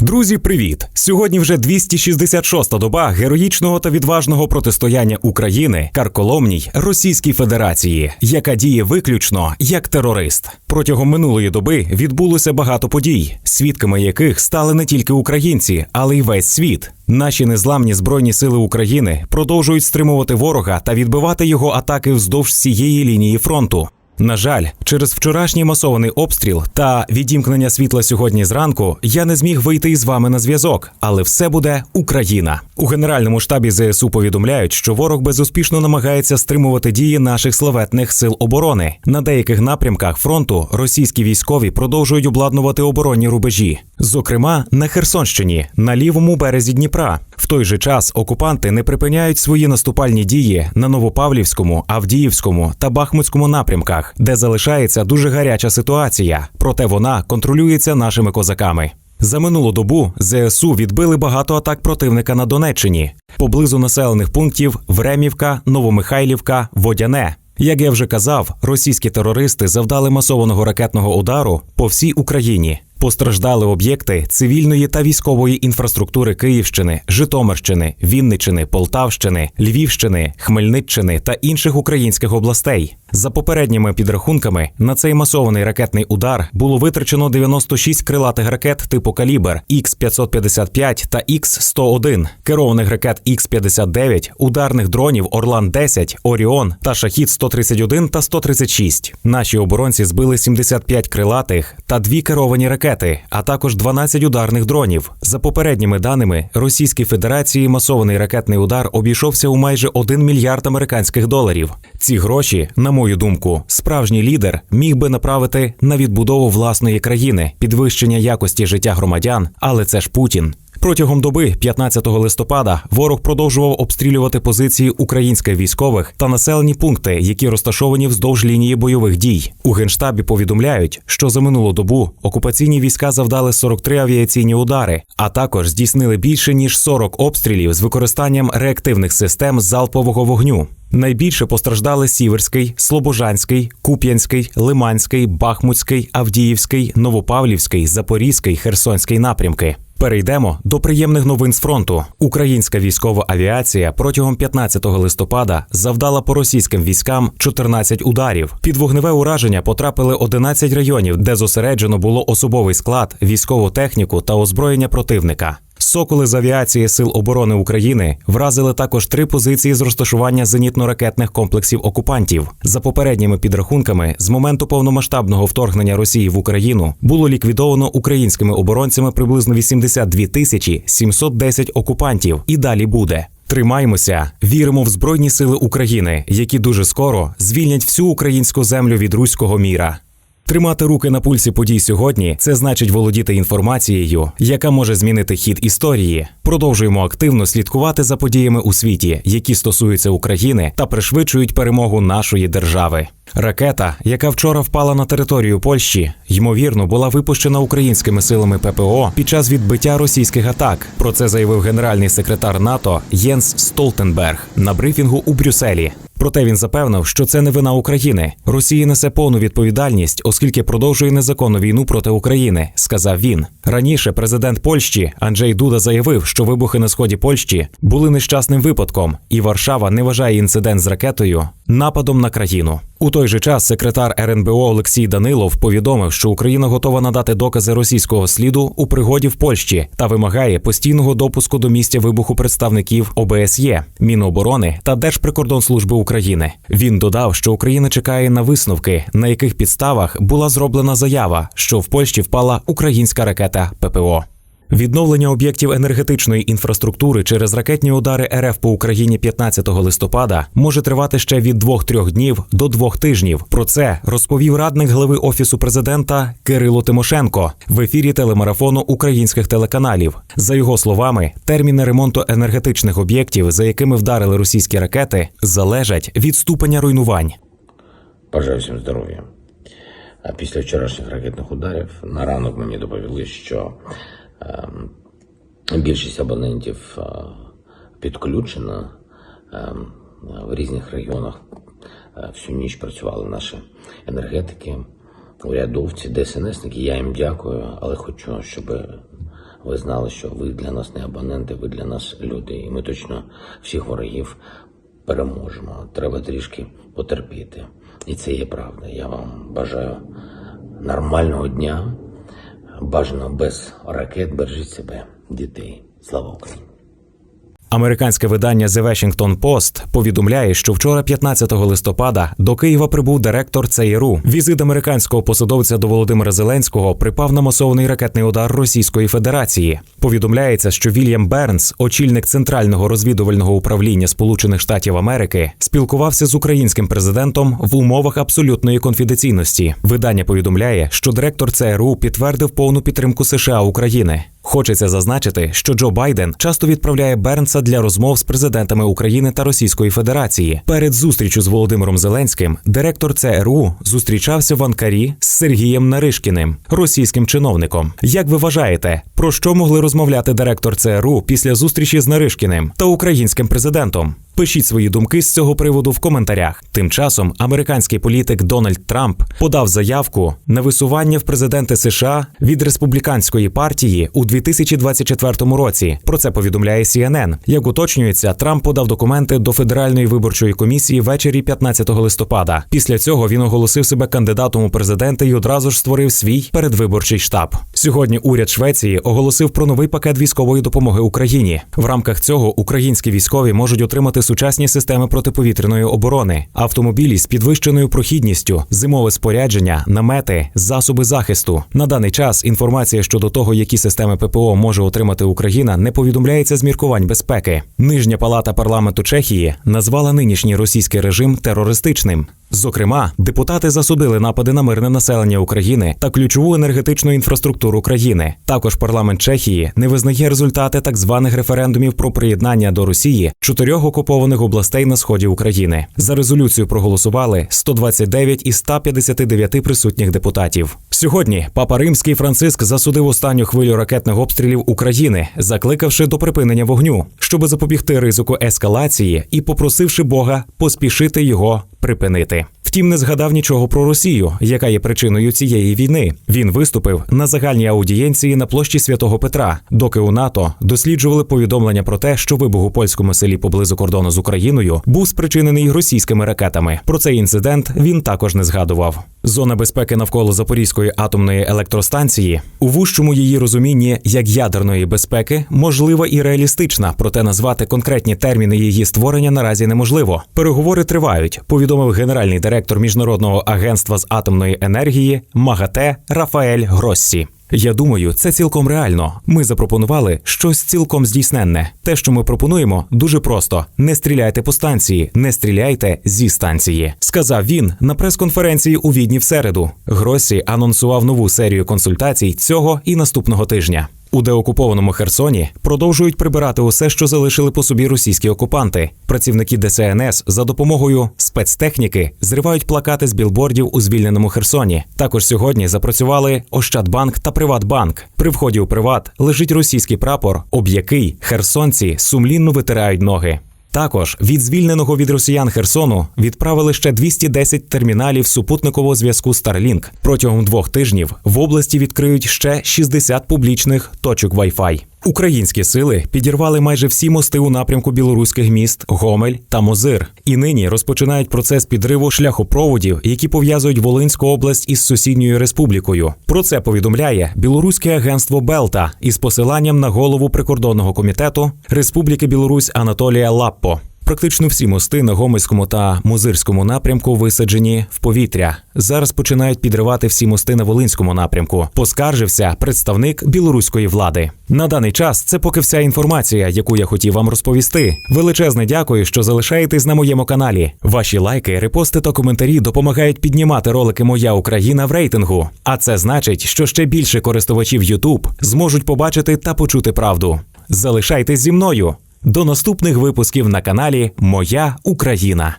Друзі, привіт! Сьогодні вже 266-та доба героїчного та відважного протистояння України карколомній Російській Федерації, яка діє виключно як терорист. Протягом минулої доби відбулося багато подій, свідками яких стали не тільки українці, але й весь світ. Наші незламні збройні сили України продовжують стримувати ворога та відбивати його атаки вздовж всієї лінії фронту. На жаль, через вчорашній масований обстріл та відімкнення світла сьогодні зранку я не зміг вийти із вами на зв'язок, але все буде Україна. У генеральному штабі ЗСУ повідомляють, що ворог безуспішно намагається стримувати дії наших славетних сил оборони. На деяких напрямках фронту російські військові продовжують обладнувати оборонні рубежі, зокрема на Херсонщині, на лівому березі Дніпра. В той же час окупанти не припиняють свої наступальні дії на Новопавлівському, Авдіївському та Бахмутському напрямках, де залишається дуже гаряча ситуація, проте вона контролюється нашими козаками. За минулу добу ЗСУ відбили багато атак противника на Донеччині поблизу населених пунктів Времівка, Новомихайлівка, Водяне. Як я вже казав, російські терористи завдали масованого ракетного удару по всій Україні. Постраждали об'єкти цивільної та військової інфраструктури Київщини, Житомирщини, Вінниччини, Полтавщини, Львівщини, Хмельниччини та інших українських областей. За попередніми підрахунками, на цей масований ракетний удар було витрачено 96 крилатих ракет типу калібр Х-555 та Х-101, керованих ракет Х-59, ударних дронів Орлан-10, Оріон та Шахід 131 та 136. Наші оборонці збили 75 крилатих та дві керовані ракети, а також 12 ударних дронів. За попередніми даними Російській Федерації масований ракетний удар обійшовся у майже 1 мільярд американських доларів. Ці гроші, на мою думку, справжній лідер міг би направити на відбудову власної країни, підвищення якості життя громадян, але це ж Путін. Протягом доби, 15 листопада, ворог продовжував обстрілювати позиції українських військових та населені пункти, які розташовані вздовж лінії бойових дій. У генштабі повідомляють, що за минулу добу окупаційні війська завдали 43 авіаційні удари, а також здійснили більше ніж 40 обстрілів з використанням реактивних систем залпового вогню. Найбільше постраждали Сіверський, Слобожанський, Куп'янський, Лиманський, Бахмутський, Авдіївський, Новопавлівський, Запорізький, Херсонський напрямки. Перейдемо до приємних новин з фронту. Українська військова авіація протягом 15 листопада завдала по російським військам 14 ударів. Під вогневе ураження потрапили 11 районів, де зосереджено було особовий склад, військову техніку та озброєння противника. Соколи з авіації Сил оборони України вразили також три позиції з розташування зенітно-ракетних комплексів окупантів. За попередніми підрахунками, з моменту повномасштабного вторгнення Росії в Україну було ліквідовано українськими оборонцями приблизно 82 тисячі 710 окупантів. І далі буде. Тримаймося, віримо в Збройні Сили України, які дуже скоро звільнять всю українську землю від руського міра. Тримати руки на пульсі подій сьогодні це значить володіти інформацією, яка може змінити хід історії. Продовжуємо активно слідкувати за подіями у світі, які стосуються України та пришвидшують перемогу нашої держави. Ракета, яка вчора впала на територію Польщі, ймовірно, була випущена українськими силами ППО під час відбиття російських атак. Про це заявив генеральний секретар НАТО Єнс Столтенберг на брифінгу у Брюсселі. Проте він запевнив, що це не вина України. Росія несе повну відповідальність, оскільки продовжує незаконну війну проти України, сказав він. Раніше президент Польщі Анджей Дуда заявив, що вибухи на сході Польщі були нещасним випадком, і Варшава не вважає інцидент з ракетою нападом на країну. У той же час секретар РНБО Олексій Данилов повідомив, що Україна готова надати докази російського сліду у пригоді в Польщі та вимагає постійного допуску до місця вибуху представників ОБСЄ, Міноборони та Держприкордонслужби України. Він додав, що Україна чекає на висновки, на яких підставах була зроблена заява, що в Польщі впала українська ракета ППО. Відновлення об'єктів енергетичної інфраструктури через ракетні удари РФ по Україні 15 листопада може тривати ще від 2-3 днів до 2 тижнів. Про це розповів радник глави офісу президента Кирило Тимошенко в ефірі телемарафону українських телеканалів. За його словами, терміни ремонту енергетичних об'єктів, за якими вдарили російські ракети, залежать від ступеня руйнувань. Бажаю всім здоров'я. Після вчорашніх ракетних ударів на ранок мені доповіли, що більшість абонентів е, підключена ем, в різних районах. Е, Всю ніч працювали наші енергетики, урядовці, ДСНСники. Я їм дякую, але хочу, щоб ви знали, що ви для нас не абоненти, ви для нас люди, і ми точно всіх ворогів переможемо. Треба трішки потерпіти. І це є правда. Я вам бажаю нормального дня, бажано без ракет. Бережіть себе, дітей. Слава Україні! Американське видання The Washington Post повідомляє, що вчора, 15 листопада, до Києва прибув директор ЦРУ. Візит американського посадовця до Володимира Зеленського припав на масований ракетний удар Російської Федерації. Повідомляється, що Вільям Бернс, очільник центрального розвідувального управління Сполучених Штатів Америки, спілкувався з українським президентом в умовах абсолютної конфіденційності. Видання повідомляє, що директор ЦРУ підтвердив повну підтримку США України. Хочеться зазначити, що Джо Байден часто відправляє Бернса для розмов з президентами України та Російської Федерації. Перед зустрічю з Володимиром Зеленським директор ЦРУ зустрічався в Анкарі з Сергієм Наришкіним, російським чиновником. Як ви вважаєте, про що могли розмовляти директор ЦРУ після зустрічі з Наришкіним та українським президентом? Пишіть свої думки з цього приводу в коментарях. Тим часом американський політик Дональд Трамп подав заявку на висування в президенти США від республіканської партії у 2024 році. Про це повідомляє CNN. Як уточнюється, Трамп подав документи до Федеральної виборчої комісії ввечері 15 листопада. Після цього він оголосив себе кандидатом у президенти і одразу ж створив свій передвиборчий штаб. Сьогодні уряд Швеції оголосив про новий пакет військової допомоги Україні. В рамках цього українські військові можуть отримати сучасні системи протиповітряної оборони, автомобілі з підвищеною прохідністю, зимове спорядження, намети, засоби захисту. На даний час інформація щодо того, які системи ППО може отримати Україна, не повідомляється з міркувань безпеки. Нижня палата парламенту Чехії назвала нинішній російський режим терористичним. Зокрема, депутати засудили напади на мирне населення України та ключову енергетичну інфраструктуру країни. Також парламент Чехії не визнає результати так званих референдумів про приєднання до Росії чотирьох окупованих областей на сході України. За резолюцію проголосували 129 із 159 присутніх депутатів. Сьогодні папа римський Франциск засудив останню хвилю ракетних обстрілів України, закликавши до припинення вогню, щоб запобігти ризику ескалації і попросивши Бога поспішити його припинити. Втім, не згадав нічого про Росію, яка є причиною цієї війни. Він виступив на загальній аудієнції на площі Святого Петра, доки у НАТО досліджували повідомлення про те, що вибух у польському селі поблизу кордону з Україною був спричинений російськими ракетами. Про цей інцидент він також не згадував. Зона безпеки навколо Запорізької атомної електростанції у вужчому її розумінні як ядерної безпеки можлива і реалістична, проте назвати конкретні терміни її створення наразі неможливо. Переговори тривають. Повідомив генеральний директор міжнародного агентства з атомної енергії МАГАТЕ Рафаель Гроссі. Я думаю, це цілком реально. Ми запропонували щось цілком здійсненне. Те, що ми пропонуємо, дуже просто: не стріляйте по станції, не стріляйте зі станції. Сказав він на прес-конференції у відні в середу. Гросі анонсував нову серію консультацій цього і наступного тижня. У деокупованому Херсоні продовжують прибирати усе, що залишили по собі російські окупанти. Працівники ДСНС за допомогою спецтехніки зривають плакати з білбордів у звільненому Херсоні. Також сьогодні запрацювали Ощадбанк та Приватбанк. При вході у Приват лежить російський прапор, об який херсонці сумлінно витирають ноги. Також від звільненого від росіян Херсону відправили ще 210 терміналів супутникового зв'язку Starlink. Протягом двох тижнів в області відкриють ще 60 публічних точок Wi-Fi. Українські сили підірвали майже всі мости у напрямку білоруських міст Гомель та Мозир, і нині розпочинають процес підриву шляхопроводів, які пов'язують Волинську область із сусідньою республікою. Про це повідомляє білоруське агентство Белта із посиланням на голову прикордонного комітету Республіки Білорусь Анатолія Лаппо. Практично всі мости на Гомельському та Музирському напрямку висаджені в повітря. Зараз починають підривати всі мости на Волинському напрямку. Поскаржився представник білоруської влади. На даний час це поки вся інформація, яку я хотів вам розповісти. Величезне дякую, що залишаєтесь на моєму каналі. Ваші лайки, репости та коментарі допомагають піднімати ролики Моя Україна в рейтингу. А це значить, що ще більше користувачів YouTube зможуть побачити та почути правду. Залишайтесь зі мною. До наступних випусків на каналі Моя Україна.